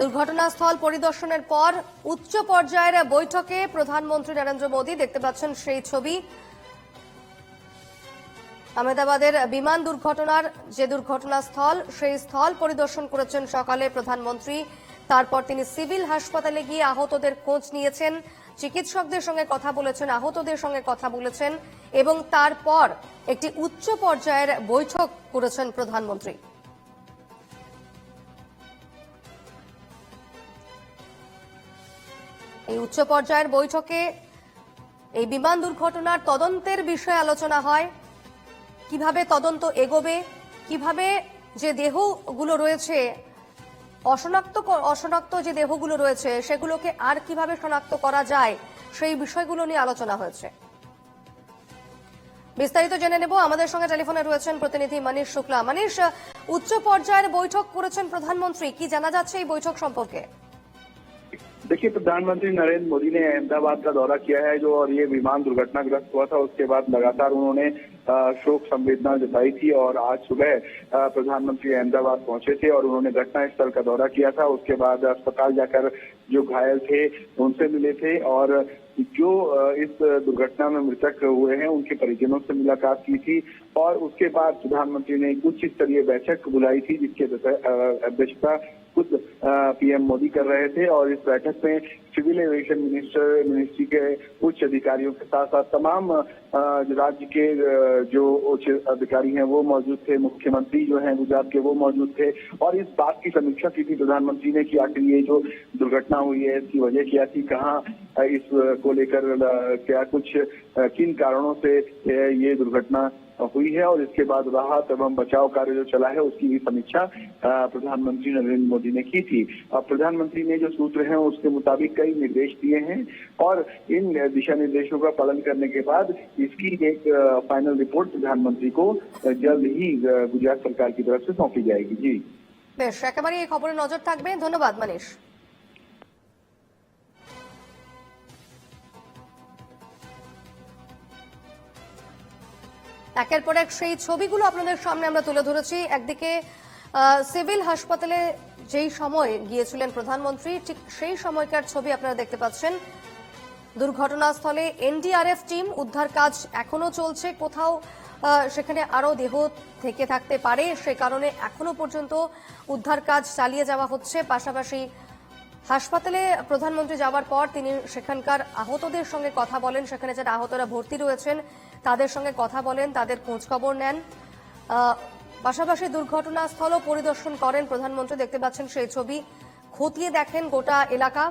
দুর্ঘটনাস্থল পরিদর্শনের পর উচ্চ পর্যায়ের বৈঠকে প্রধানমন্ত্রী নরেন্দ্র মোদী দেখতে পাচ্ছেন সেই ছবি। আহমেদাবাদের বিমান দুর্ঘটনার যে দুর্ঘটনাস্থল, সেই স্থল পরিদর্শন করেছেন সকালে প্রধানমন্ত্রী। তারপর তিনি সিভিল হাসপাতালে গিয়ে আহতদের খোঁজ নিয়েছেন, চিকিৎসকদের সঙ্গে কথা বলেছেন, আহতদের সঙ্গে কথা বলেছেন এবং তারপর একটি উচ্চ পর্যায়ের বৈঠক করেছেন প্রধানমন্ত্রী। এই উচ্চ পর্যায়ের বৈঠকে এই বিমান দুর্ঘটনার তদন্তের বিষয়ে আলোচনা হয়। কীভাবে তদন্ত এগোবে? কীভাবে যে দেহগুলো রয়েছে, অশনাক্ত অশনাক্ত যে দেহগুলো রয়েছে, সেগুলোকে আর কীভাবে শনাক্ত করা যায়, সেই বিষয়গুলো নিয়ে আলোচনা হয়েছে। বিস্তারিত জেনে নেব। আমাদের সঙ্গে টেলিফোনে রয়েছেন প্রতিনিধি মানিশ শুক্লা। মানিশ, উচ্চ পর্যায়ের বৈঠক করেছেন প্রধানমন্ত্রী। কি জানা যাচ্ছে এই বৈঠক সম্পর্কে? देखिए, प्रधानमंत्री नरेंद्र मोदी ने अहमदाबाद का दौरा किया है, जो और ये विमान दुर्घटनाग्रस्त हुआ था, उसके बाद लगातार उन्होंने शोक संवेदना जताई थी और आज सुबह प्रधानमंत्री अहमदाबाद पहुँचे थे और उन्होंने घटनास्थल का दौरा किया था। उसके बाद अस्पताल जाकर जो घायल थे, उनसे मिले थे और जो इस दुर्घटना में मृतक हुए हैं, उनके परिजनों से मुलाकात की थी और उसके बाद प्रधानमंत्री ने एक उच्च स्तरीय बैठक बुलाई थी, जिसकी अध्यक्षता खुद पीएम मोदी कर रहे थे और इस बैठक में सिविल एविएशन मिनिस्टर मिनिस्ट्री के उच्च अधिकारियों के साथ साथ तमाम राज्य के जो उच्च अधिकारी हैं वो मौजूद थे मुख्यमंत्री जो हैं गुजरात के वो मौजूद थे। और इस बात की समीक्षा की थी प्रधानमंत्री ने कि आखिर ये जो दुर्घटना हुई है इसकी वजह क्या थी कहाँ अ, इस को लेकर क्या कुछ किन कारणों से ये दुर्घटना हुई है और इसके बाद राहत एवं बचाव कार्य जो चला है उसकी भी समीक्षा प्रधानमंत्री नरेंद्र मोदी ने की थी। और प्रधानमंत्री ने जो सूत्र हैं उसके मुताबिक कई निर्देश दिए हैं और इन दिशा निर्देशों का पालन करने के बाद इसकी एक अ, फाइनल रिपोर्ट प्रधानमंत्री को अ, जल्द ही अ, गुजरात सरकार की तरफ से सौंपी जाएगी जी বেশ একেবারে এই খবরে নজর থাকবে ধন্যবাদ মানিশ একের পর এক সেই ছবিগুলো আপনাদের সামনে আমরা তুলে ধরেছি একদিকে আহ, সিভিল হাসপাতালে যেই সময় গিয়েছিলেন প্রধানমন্ত্রী, ঠিক সেই সময়কার ছবি আপনারা দেখতে পাচ্ছেন। দুর্ঘটনাস্থলে এনডিআরএফ টিম উদ্ধার কাজ এখনও চলছে। কোথাও সেখানে আরও দেহ থেকে থাকতে পারে, সে কারণে এখনও পর্যন্ত উদ্ধার কাজ চালিয়ে যাওয়া হচ্ছে। পাশাপাশি হাসপাতালে প্রধানমন্ত্রী যাওয়ার পর তিনি সেখানকার আহতদের সঙ্গে কথা বলেন। সেখানে যারা আহতরা ভর্তি রয়েছেন, তাদের সঙ্গে কথা বলেন, তাদের খোঁজখবর নেন। পাশাপাশি দুর্ঘটনাস্থলও পরিদর্শন করেন প্রধানমন্ত্রী। দেখতে পাচ্ছেন সেই ছবি। খতিয়ে দেখেন গোটা এলাকা।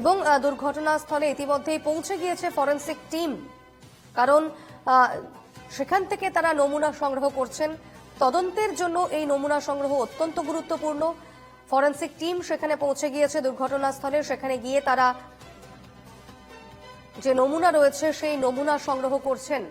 এবং দুর্ঘটনাস্থলে ইতিমধ্যেই পৌঁছে গিয়েছে ফরেন্সিক টিম। কারণ সেখান থেকে তারা নমুনা সংগ্রহ করছেন। তদন্তের জন্য এই নমুনা সংগ্রহ অত্যন্ত গুরুত্বপূর্ণ। ফরেন্সিক টিম সেখানে পৌঁছে গিয়েছে দুর্ঘটনাস্থলে। সেখানে গিয়ে তারা যে নমুনা রয়েছে, সেই নমুনা সংগ্রহ করছেন।